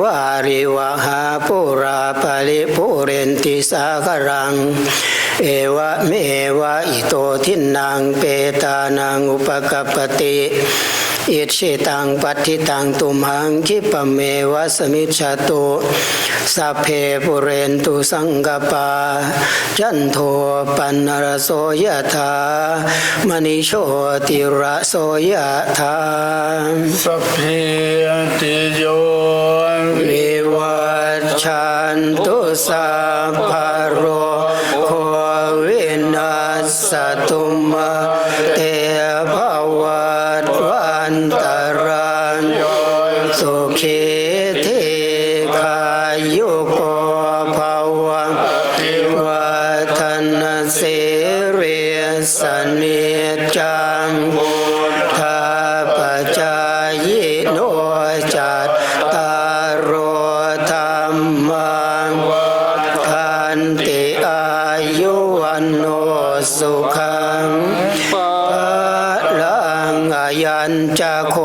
วาริวหาปุราปริปุเรนติสาครัง เอวะเมวะอิโตทินังเปตานังอุปกปปติอิชิตังปัติตังตุมหังคิปเมวะสมิจฉตุสัพเพปุเรนตุสังกปาจันโทปันนรโสยธามณิโชติระโสยธาสัพเพติ นตุสัพพโรโควินัสตุมาเตภวัตวันตรายโยสุขีทีขายุโกภวะวัฒนเสิริสนิจจัง สุขังปะลังอายัญจะโค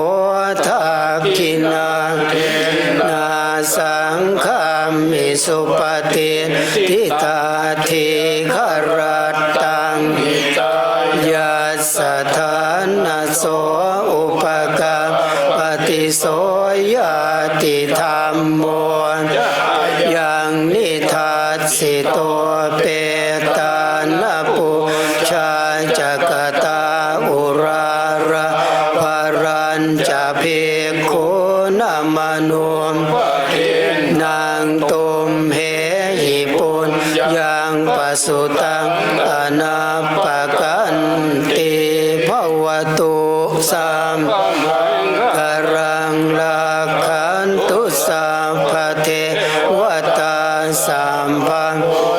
ทักขินานาสังฆามิสุปฏิทิตาทิขรัตตังยัสสะทานาโสอุปกาปฏิโสยติธรรมโมยังนิทัสสิโตเปตานปุ ชาจักตาอุราระภรัญจะเพโคนามนุมนางตุมเหหิปุญยังปสุตังอนาปกันติภวตุสัมกรังลาคันตุสัพพเทวตาสัมพัน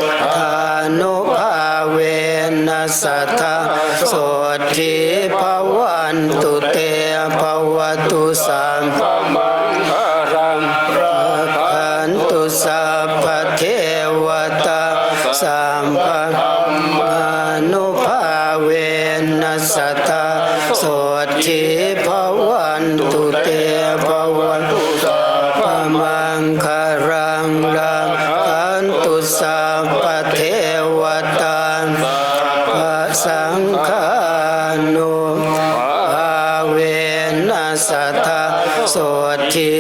สัทธาโสทิภวันตุเตภวตุสัมพันขันตุสัพพเทวตาสัมพันธานุภาเวนัสสัทธาโสทิภวันตุเตภว สัทธาสโสทิ